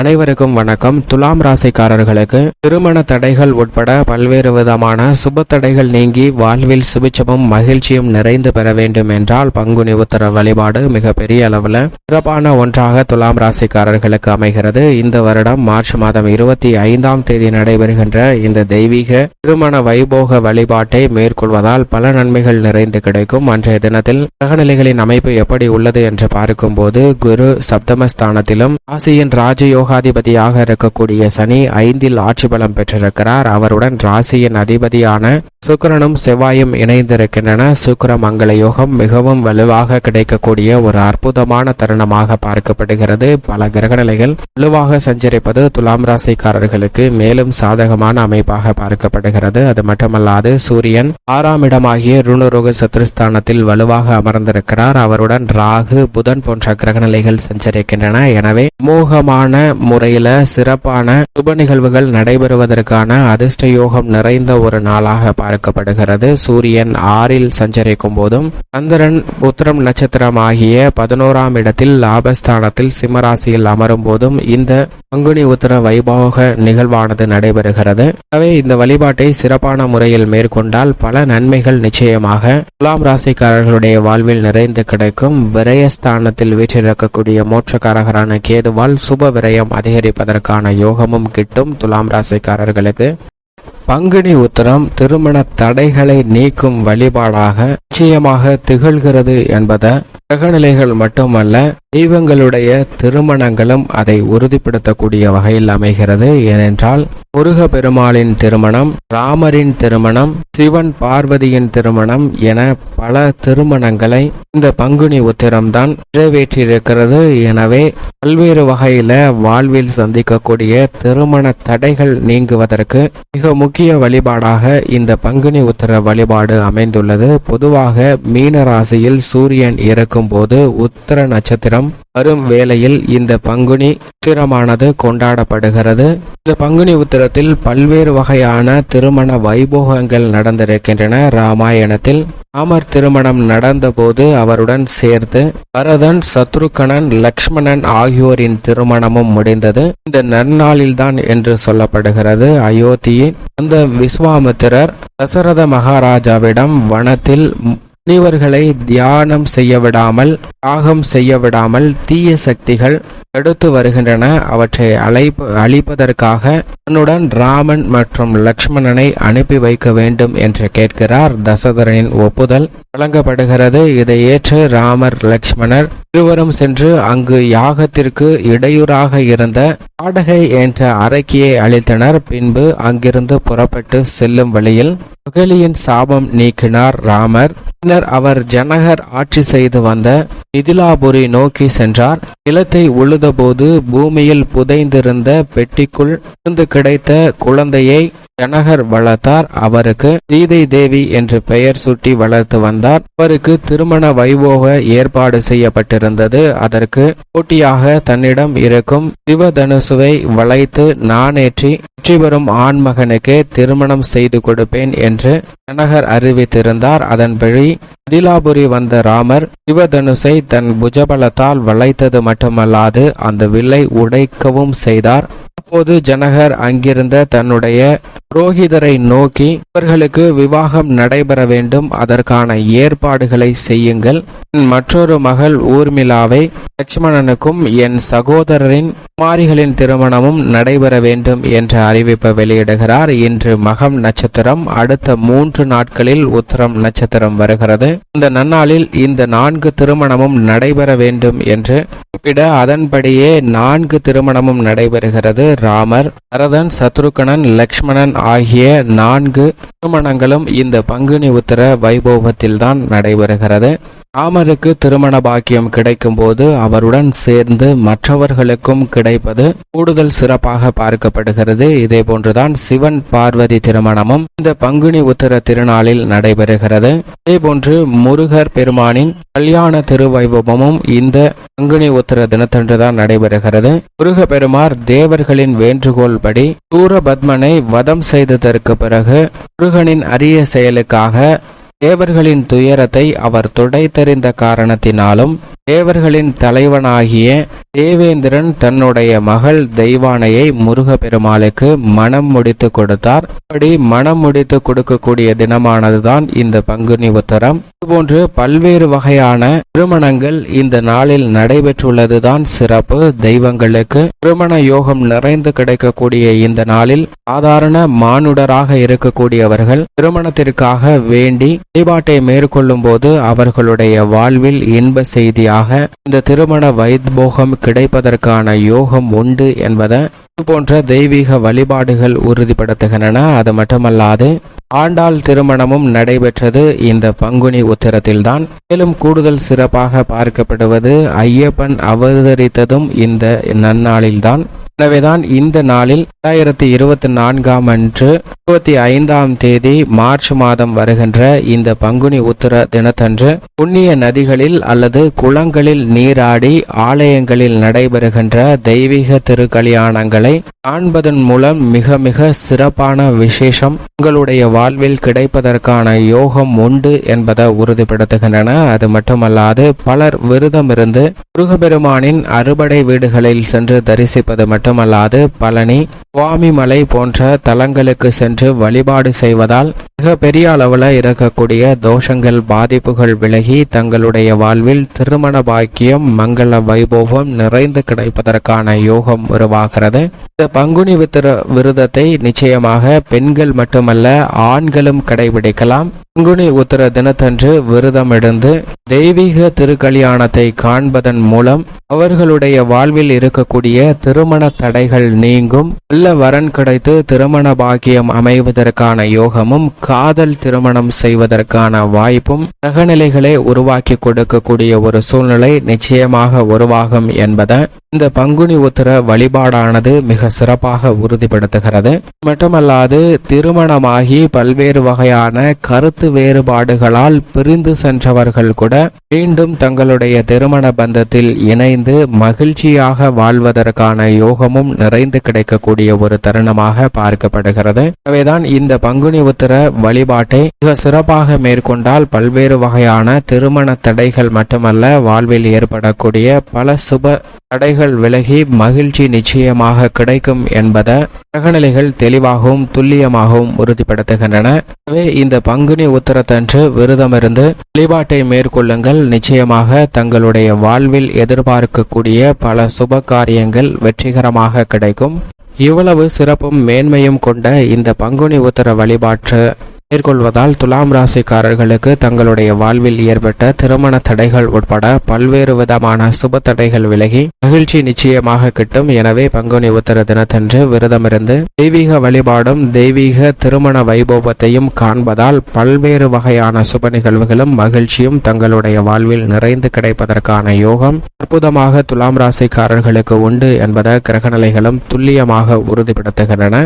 அனைவருக்கும் வணக்கம். துலாம் ராசிக்காரர்களுக்கு திருமண தடைகள் உட்பட பல்வேறு விதமான சுப தடைகள் நீங்கி வாழ்வில் சுபிச்சமும் மகிழ்ச்சியும் நிறைந்து பெற வேண்டும் என்றால் பங்குனி உத்தர வழிபாடு மிகப்பெரிய அளவில் சிறப்பான ஒன்றாக துலாம் ராசிக்காரர்களுக்கு அமைகிறது. இந்த வருடம் மார்ச் மாதம் இருபத்தி ஐந்தாம் தேதி நடைபெறுகின்ற இந்த தெய்வீக திருமண வைபோக வழிபாட்டை மேற்கொள்வதால் பல நன்மைகள் நிறைந்து கிடைக்கும். அன்றைய தினத்தில் கிரகநிலைகளின் அமைப்பு எப்படி உள்ளது என்று பார்க்கும்போது குரு சப்தமஸ்தானத்திலும் ராசியின் ராஜயோகாதிபதியாக இருக்கக்கூடிய சனி ஐந்தில் ஆட்சி பலம் பெற்றிருக்கிறார். அவருடன் ராசியின் அதிபதியான சுக்கிரனும் செவ்வாயும் இணைந்திருக்கின்றன. சுக்கர மங்கள யோகம் மிகவும் வலுவாக கிடைக்கக்கூடிய ஒரு அற்புதமான தருணமாக பார்க்கப்படுகிறது. பல கிரகநிலைகள் வலுவாக சஞ்சரிப்பது துலாம் ராசிக்காரர்களுக்கு மேலும் சாதகமான அமைப்பாக பார்க்கப்படுகிறது. அது மட்டுமல்லாது சூரியன் ஆறாம் இடமாகிய ருணுரோக சத்ருஸ்தானத்தில் வலுவாக அமர்ந்திருக்கிறார். அவருடன் ராகு புதன் போன்ற கிரகநிலைகள் சஞ்சரிக்கின்றன. எனவே மோகமான முறையில் சிறப்பான சுப நிகழ்வுகள் நடைபெறுவதற்கான அதிர்ஷ்ட யோகம் நிறைந்த ஒரு நாளாக பார்க்கப்படுகிறது. சூரியன் ஆறில் சஞ்சரிக்கும் போதும் சந்திரன் உத்திரம் நட்சத்திரம் ஆகிய பதினோராம் இடத்தில் லாபஸ்தானத்தில் சிம்மராசியில் அமரும் போதும் இந்த பங்குனி உத்தர வைபோக நிகழ்வானது நடைபெறுகிறது. எனவே இந்த வழிபாட்டை சிறப்பான முறையில் மேற்கொண்டால் பல நன்மைகள் நிச்சயமாக துலாம் ராசிக்காரர்களுடைய வாழ்வில் நிறைந்து கிடைக்கும். விரயஸ்தானத்தில் வீற்றிருக்கக்கூடிய மோட்சக்காரகரான கேதுவால் சுப விரயம் அதிகரிப்பதற்கான யோகமும் கிட்டும் துலாம் ராசிக்காரர்களுக்கு. பங்குனி உத்தரம் திருமண தடைகளை நீக்கும் வழிபாடாக நிச்சயமாக திகழ்கிறது என்பதை கிரகநிலைகள் மட்டுமல்ல தெய்வங்களுடைய திருமணங்களும் அதை உறுதிப்படுத்தக்கூடிய வகையில் அமைகிறது. ஏனென்றால் முருக பெருமாளின் திருமணம் ராமரின் திருமணம் சிவன் பார்வதியின் திருமணம் என பல திருமணங்களை இந்த பங்குனி உத்திரம்தான் நிறைவேற்றியிருக்கிறது. எனவே பல்வேறு வகையில வாழ்வில் சந்திக்கக்கூடிய திருமண தடைகள் நீங்குவதற்கு மிக முக்கிய வழிபாடாக இந்த பங்குனி உத்திர வழிபாடு அமைந்துள்ளது. பொதுவாக மீன ராசியில் சூரியன் இருக்கும் போது உத்திர நட்சத்திரம் வரும். வேளையில் இந்த பங்குனி உத்திரமானது கொண்டாடப்படுகிறது. இந்த பங்குனி உத்திரத்தில் பல்வேறு வகையான திருமண வைபோகங்கள் நடந்திருக்கின்றன. ராமாயணத்தில் ராமர் திருமணம் நடந்தபோது அவருடன் சேர்த்து பரதன் சத்ருகணன் லக்ஷ்மணன் ஆகியோரின் திருமணமும் முடிந்தது. இந்த நன்னாளில்தான் என்று சொல்லப்படுகிறது. அயோத்தியின் அந்த விஸ்வாமித்திரர் தசரத மகாராஜாவிடம் வனத்தில் முனிவர்களை தியானம் செய்ய விடாமல் தாகம் செய்ய விடாமல் தீய சக்திகள் தடுத்து வருகின்றன. அவற்றை அழைப்பு அழிப்பதற்காக தன்னுடன் ராமன் மற்றும் லக்ஷ்மணனை அனுப்பி வைக்க வேண்டும் என்று கேட்கிறார் தசதரனின் ஒப்புதல். வழங்கப்படுகிறது. இதை ஏற்று ராமர் லக்ஷ்மணர் இருவரும் சென்று அங்கு யாகத்திற்கு இடையூறாக இருந்த பாடகை என்ற அரக்கியை அளித்தனர் பின்பு அங்கிருந்து புறப்பட்டு செல்லும் வழியில் அகலியின் சாபம் நீக்கினார் ராமர். பின்னர் அவர் ஜனகர் ஆட்சி செய்து வந்த மிதிலாபுரி நோக்கி சென்றார். நிலத்தை உழுதபோது பூமியில் புதைந்திருந்த பெட்டிக்குள் இருந்து கிடைத்த குழந்தையை ஜனகர் வளர்த்தார். அவருக்கு சீதை தேவி என்று பெயர் சுட்டி வளர்த்து வந்தார். அவருக்கு திருமண வைபோக ஏற்பாடு செய்யப்பட்டிருந்தது. அதற்கு போட்டியாக தன்னிடம் இருக்கும் சிவதனுசுவை வளைத்து நானேற்றி வெற்றி பெறும் ஆண்மகனுக்கு திருமணம் செய்து கொடுப்பேன் என்று ஜனகர் அறிவித்திருந்தார். அதன்படி அதிலாபுரி வந்த ராமர் சிவதனுசை தன் புஜபலத்தால் வளைத்தது மட்டுமல்லாது அந்த வில்லை உடைக்கவும் செய்தார். அப்போது ஜனகர் அங்கிருந்த தன்னுடைய புரோகிதரை நோக்கி இவர்களுக்கு விவாகம் நடைபெற வேண்டும் அதற்கான ஏற்பாடுகளை செய்யுங்கள். என் மற்றொரு மகள் ஊர்மிளாவை லட்சுமணனுக்கும் என் சகோதரரின் குமாரிகளின் திருமணமும் நடைபெற வேண்டும் என்ற அறிவிப்பை வெளியிடுகிறார். இன்று மகம் நட்சத்திரம் அடுத்த மூன்று நாட்களில் உத்தரம் நட்சத்திரம் வருகிறது. இந்த நன்னாளில் இந்த நான்கு திருமணமும் நடைபெற வேண்டும் என்று குறிப்பிட அதன்படியே நான்கு திருமணமும் நடைபெறுகிறது. ராமர் பரதன் சத்ருகணன் லக்ஷ்மணன் ஆகிய நான்கு திருமணங்களும் இந்த பங்குனி உத்தர வைபோகத்தில்தான் நடைபெறுகிறது. ராமருக்கு திருமண பாக்கியம் கிடைக்கும் போது அவருடன் சேர்ந்து மற்றவர்களுக்கும் கிடைப்பது கூடுதல் சிறப்பாக பார்க்கப்படுகிறது. இதே போன்றுதான் சிவன் பார்வதி திருமணமும் இந்த பங்குனி உத்தர திருநாளில் நடைபெறுகிறது. இதே போன்று முருகர் பெருமானின் கல்யாண திருவைபவமும் இந்த பங்குனி உத்தர தினத்தன்றுதான் நடைபெறுகிறது. முருக பெருமார் தேவர்களின் வேண்டுகோள் படி சூரபத்மனை வதம் செய்ததற்கு பிறகு முருகனின் அரிய செயலுக்காக தேவர்களின் துயரத்தை அவர் துடைத்தறிந்த காரணத்தினாலும் தேவர்களின் தலைவனாகிய தேவேந்திரன் தன்னுடைய மகள் தெய்வானையை முருகப்பெருமாளுக்கு மனம் முடித்து கொடுத்தார். அப்படி மனம் முடித்து கொடுக்கக்கூடிய தினமானதுதான் இந்த பங்குனி உத்தரம். இதுபோன்று பல்வேறு வகையான திருமணங்கள் இந்த நாளில் நடைபெற்றுள்ளதுதான் சிறப்பு. தெய்வங்களுக்கு திருமண யோகம் நிறைந்து கிடைக்கக்கூடிய இந்த நாளில் சாதாரண மானுடராக இருக்கக்கூடியவர்கள் திருமணத்திற்காக வேண்டி வழிபாட்டை மேற்கொள்ளும் போது அவர்களுடைய வாழ்வில் இன்ப செய்தியாக இந்த திருமண வைத்போகம் கிடைப்பதற்கான யோகம் உண்டு என்பதை இது போன்ற தெய்வீக வழிபாடுகள் உறுதிப்படுத்துகின்றன. அது மட்டுமல்லாது ஆண்டாள் திருமணமும் நடைபெற்றது. இந்த பங்குனி உத்திரத்தில்தான் மேலும் கூடுதல் சிறப்பாக பார்க்கப்படுவது. ஐயப்பன் அவதரித்ததும் இந்த நன்னாளில்தான். எனவேதான் இந்த நாளில் இரண்டாயிரத்தி இருபத்தி நான்காம் அன்று இருபத்தி ஐந்தாம் தேதி மார்ச் மாதம் வருகின்ற இந்த பங்குனி உத்திர தினத்தன்று புண்ணிய நதிகளில் அல்லது குளங்களில் நீராடி ஆலயங்களில் நடைபெறுகின்ற தெய்வீக திருக்கல்யாணங்களை காண்பதன் மூலம் மிக மிக சிறப்பான விசேஷம் உங்களுடைய வாழ்வில் கிடைப்பதற்கான யோகம் உண்டு என்பதை உறுதிப்படுத்துகின்றன. அது மட்டுமல்லாது பலர் விருதமிருந்து முருகபெருமானின் அறுபடை வீடுகளில் சென்று தரிசிப்பது மட்டுமல்லாது பழனி சுவாமிமலை போன்ற தலங்களுக்கு சென்று வழிபாடு செய்வதால் மிக பெரிய அளவில் இருக்கக்கூடிய தோஷங்கள் பாதிப்புகள் விலகி தங்களுடைய வாழ்வில் திருமண பாக்கியம் மங்கள வைபோகம் நிறைந்து கிடைப்பதற்கான யோகம் உருவாகிறது. இந்த பங்குனி வித்திர விரதத்தை நிச்சயமாக பெண்கள் மட்டுமல்ல ஆண்களும் கடைபிடிக்கலாம். பங்குனி உத்திர தினத்தன்று விரதம் எடுந்து தெய்வீக திருக்கல்யாணத்தை காண்பதன் மூலம் அவர்களுடைய வாழ்வில் இருக்கக்கூடிய திருமண தடைகள் நீங்கும். நல்ல வரன் கிடைத்து திருமண பாக்கியம் அமைவதற்கான யோகமும் காதல் திருமணம் செய்வதற்கான வாய்ப்பும் கிரகநிலைகளை உருவாக்கி கொடுக்கக்கூடிய ஒரு சூழ்நிலை நிச்சயமாக உருவாகும் என்பதை இந்த பங்குனி உத்தர வழிபாடானது மிக சிறப்பாக உறுதிப்படுத்துகிறது. மட்டுமல்லாது திருமணமாகி பல்வேறு வகையான கருத்து வேறுபாடுகளால் பிரிந்து சென்றவர்கள் கூட மீண்டும் தங்களுடைய திருமண பந்தத்தில் இணைந்து மகிழ்ச்சியாக வாழ்வதற்கான யோகமும் நிறைந்து கிடைக்கக்கூடிய ஒரு தருணமாக பார்க்கப்படுகிறது. எனவேதான் இந்த பங்குனி உத்திர வழிபாட்டை மிக சிறப்பாக மேற்கொண்டால் பல்வேறு வகையான திருமண தடைகள் மட்டுமல்ல வாழ்வில் ஏற்படக்கூடிய பல சுப தடைகள் விலகி மகிழ்ச்சி நிச்சயமாக கிடைக்கும் என்பதை கிரகநிலைகள் தெளிவாகவும் துல்லியமாகவும் உறுதிப்படுத்துகின்றன. எனவே இந்த பங்குனி உத்தரத்தன்று விரதமிருந்து வழிபாட்டை மேற்கொள்ளுங்கள். நிச்சயமாக தங்களுடைய வாழ்வில் எதிர்பார்க்கக்கூடிய பல சுப காரியங்கள் வெற்றிகரமாக கிடைக்கும். இவ்வளவு சிறப்பும் மேன்மையும் கொண்ட இந்த பங்குனி உத்தர வழிபாற்று மேற்கொள்வதால் துலாம் ராசிக்காரர்களுக்கு தங்களுடைய வாழ்வில் ஏற்பட்ட திருமண தடைகள் உட்பட பல்வேறு விதமான சுப தடைகள் விலகி மகிழ்ச்சி நிச்சயமாக கிட்டும். எனவே பங்குனி உத்தர தினத்தன்று விரதமிருந்து தெய்வீக வழிபாடும் தெய்வீக திருமண வைபவத்தையும் காண்பதால் பல்வேறு வகையான சுப நிகழ்வுகளும் மகிழ்ச்சியும் தங்களுடைய வாழ்வில் நிறைந்து கிடைப்பதற்கான யோகம் அற்புதமாக துலாம் ராசிக்காரர்களுக்கு உண்டு என்பதை கிரகநிலைகளும் துல்லியமாக உறுதிப்படுத்துகின்றன.